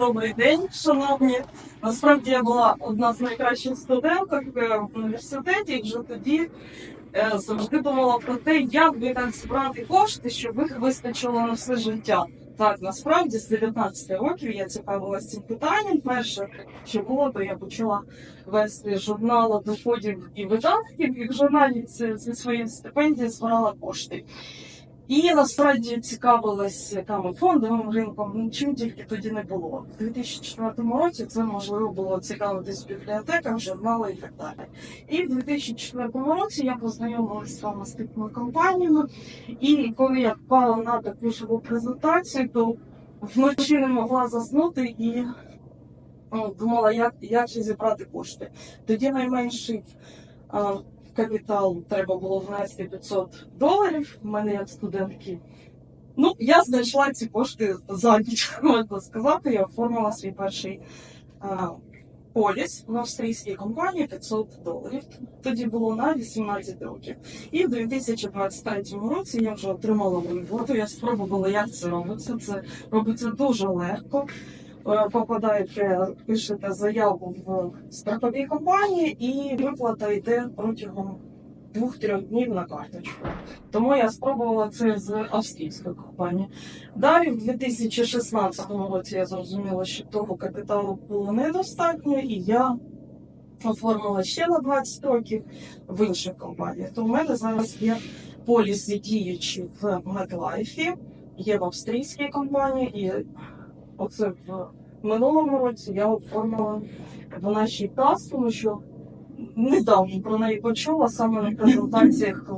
Добрий день, шановні. Насправді я була одна з найкращих студенток е, в університеті, і вже тоді е, завжди думала про те, як би так збирати кошти, щоб їх вистачило на все життя. Так, насправді з 19 років я цікавилася цим питанням. Перше, що було, то я почала вести журнал доходів і видатків, і в журналі зі своєї стипендії збирала кошти. І насправді цікавилася там фондовим ринком, ну, чим тільки тоді не було. У 2004 році це можливо було цікавитись в бібліотеках, журнали і так далі. І в 2004 році я познайомилася з фармацевтичними компаніями, і коли я впала на таку живу презентацію, то вночі не могла заснути і ну, думала, як, як же зібрати кошти. Тоді найменший капітал треба було внести 500 доларів. У мене як студентки. Ну, я знайшла ці кошти за ніч, можна сказати. Я оформила свій перший а, поліс в австрійській компанії 500 доларів. Тоді було на 18 років. І в 2023 році я вже отримала виплату. Я спробувала, як це робиться. Це робиться дуже легко. Е, Попадаєте, пишете заяву в страховій компанії, і виплата йде протягом двох-трьох днів на карточку. Тому я спробувала це з австрійської компанії. Далі, в 2016 році, я зрозуміла, що того капіталу було недостатньо, і я оформила ще на 20 років в інших компаніях. То в мене зараз є поліси діючі в MedLife, є в австрійській компанії, і оце в минулому році я оформила в нашій ТАС, тому що недавно про неї почула саме на презентаціях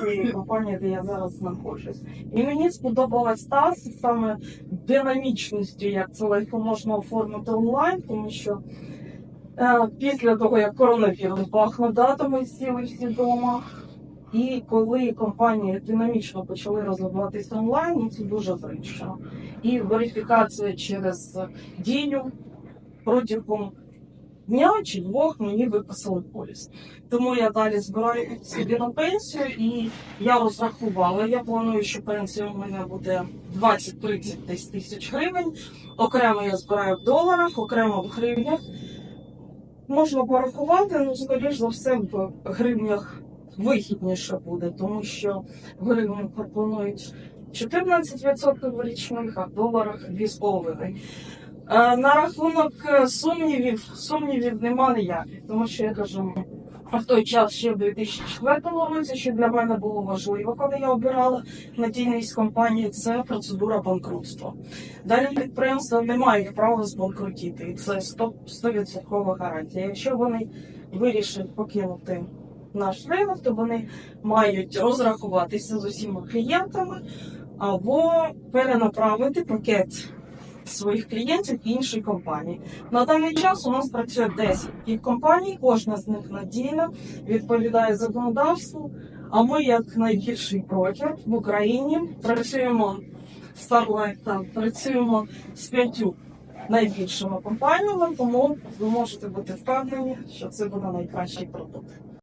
тієї компанії, де я зараз знаходжусь. І мені сподобалась ТАС саме динамічністю, як це легко можна оформити онлайн, тому що е, після того, як коронавірус бахнув, да, то ми сіли всі вдома. І коли компанії динамічно почали розвиватися онлайн, це дуже зручно. І верифікація через дію протягом дня чи двох мені виписали поліс. Тому я далі збираю собі на пенсію і я розрахувала. Я планую, що пенсія у мене буде 20-30 десь тисяч гривень. Окремо я збираю в доларах, окремо в гривнях. Можна порахувати, ну, скоріш за все, в гривнях вигідніше буде, тому що в гривнях пропонують 14% річних, а в доларах 2,5%. Е, На рахунок сумнівів, сумнівів нема ніяких, тому що я кажу, в той час ще в 2004 році, що для мене було важливо, коли я обирала надійність компанії, це процедура банкрутства. Далі підприємство не має права збанкрутіти, і це 100%, 100% гарантія. Якщо вони вирішать покинути наш ринок, то вони мають розрахуватися з усіма клієнтами або перенаправити пакет своїх клієнтів в інші компанії. На даний час у нас працює 10 таких компаній, кожна з них надійна, відповідає законодавству. А ми, як найбільший брокер в Україні, працюємо з Starlight, працюємо з п'ятью найбільшими компаніями, тому ви можете бути впевнені, що це буде найкращий продукт.